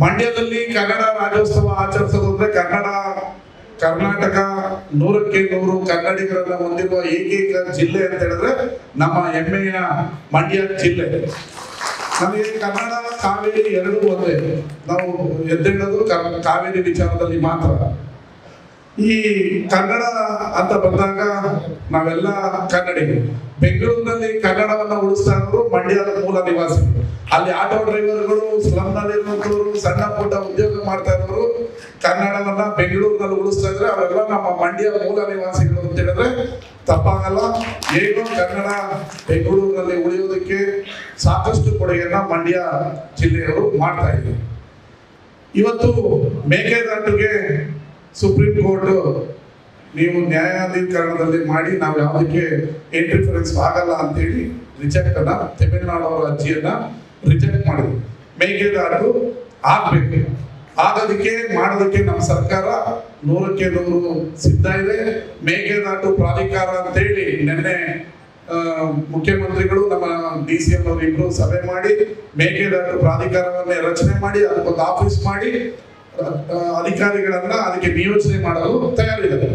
ಮಂಡ್ಯದಲ್ಲಿ ಕನ್ನಡ ರಾಜ್ಯೋತ್ಸವ ಆಚರಿಸೋದು ಅಂದ್ರೆ ಕನ್ನಡ, ಕರ್ನಾಟಕ ನೂರಕ್ಕೆ ನೂರು ಕನ್ನಡಿಗರನ್ನ ಹೊಂದಿರುವ ಏಕೈಕ ಜಿಲ್ಲೆ ಅಂತ ಹೇಳಿದ್ರೆ ನಮ್ಮ ಹೆಮ್ಮೆಯ ಮಂಡ್ಯ ಜಿಲ್ಲೆ. ನಮಗೆ ಕನ್ನಡ, ಕಾವೇರಿ ಎರಡೂ ಒಂದೇ. ನಾವು ಎದ್ದೇಳೋದು ಕಾವೇರಿ ವಿಚಾರದಲ್ಲಿ ಮಾತ್ರ. ಈ ಕನ್ನಡ ಅಂತ ಬಂದಾಗ ನಾವೆಲ್ಲ ಕನ್ನಡಿಗರು ಬೆಂಗಳೂರಿನಲ್ಲಿ ಕನ್ನಡವನ್ನು ಉಳಿಸ್ತಾ ಇರೋದು ಮಂಡ್ಯದ ಮೂಲ ನಿವಾಸಿ ಅಲ್ಲಿ ಆಟೋ ಡ್ರೈವರ್ಗಳು ಸ್ಲಮ್ನಲ್ಲಿರುವಂಥವ್ರು ಸಣ್ಣ ಪುಟ್ಟ ಉದ್ಯೋಗ ಮಾಡ್ತಾ ಇರೋರು, ಕನ್ನಡವನ್ನ ಬೆಂಗಳೂರಿನಲ್ಲಿ ಉಳಿಸ್ತಾ ಇದ್ರೆ ಅವೆಲ್ಲ ನಮ್ಮ ಮಂಡ್ಯ ಮೂಲ ನಿವಾಸಿಗಳು ಅಂತ ಹೇಳಿದ್ರೆ ತಪ್ಪಾಗಲ್ಲ. ಏನು ಕನ್ನಡ ಬೆಂಗಳೂರಿನಲ್ಲಿ ಉಳಿಯೋದಕ್ಕೆ ಸಾಕಷ್ಟು ಕೊಡುಗೆಯನ್ನ ಮಂಡ್ಯ ಜಿಲ್ಲೆಯವರು ಮಾಡ್ತಾ ಇದ್ದಾರೆ. ಇವತ್ತು ಮೇಕೆದಾಟುಗೆ ಸುಪ್ರೀಂ ಕೋರ್ಟ್ ನೀವು ನ್ಯಾಯಾಧೀಕರಣದಲ್ಲಿ ಮಾಡಿ ನಾವು ಯಾವುದಕ್ಕೆ ಇಂಟರ್ಫರೆನ್ಸ್ ಆಗಲ್ಲ ಅಂತೇಳಿ ರಿಜೆಕ್ಟ್ ಅನ್ನ ತಮಿಳುನಾಡು ಅವರ ಅರ್ಜಿಯನ್ನ ರಿಜೆಕ್ಟ್ ಮಾಡಿದ್ರು ಮೇಕೆದಾಟು ಆಗ್ಬೇಕು. ಆಗೋದಕ್ಕೆ ಮಾಡೋದಕ್ಕೆ ನಮ್ಮ ಸರ್ಕಾರ ನೂರಕ್ಕೆ ನೂರು ಸಿದ್ಧ ಇದೆ. ಮೇಕೆದಾಟು ಪ್ರಾಧಿಕಾರ ಅಂತೇಳಿ ನಿನ್ನೆ ಮುಖ್ಯಮಂತ್ರಿಗಳು ನಮ್ಮ ಡಿ ಸಿ ಎಂ ಅವರು ಇಬ್ರು ಸಭೆ ಮಾಡಿ, ಮೇಕೆದಾಟು ಪ್ರಾಧಿಕಾರವನ್ನೇ ರಚನೆ ಮಾಡಿ, ಅದಕ್ಕೊಂದು ಆಫೀಸ್ ಮಾಡಿ ಅಧಿಕಾರಿಗಳನ್ನ ಅದಕ್ಕೆ ನಿಯೋಜನೆ ಮಾಡಲು ತಯಾರಿದ್ದಾರೆ.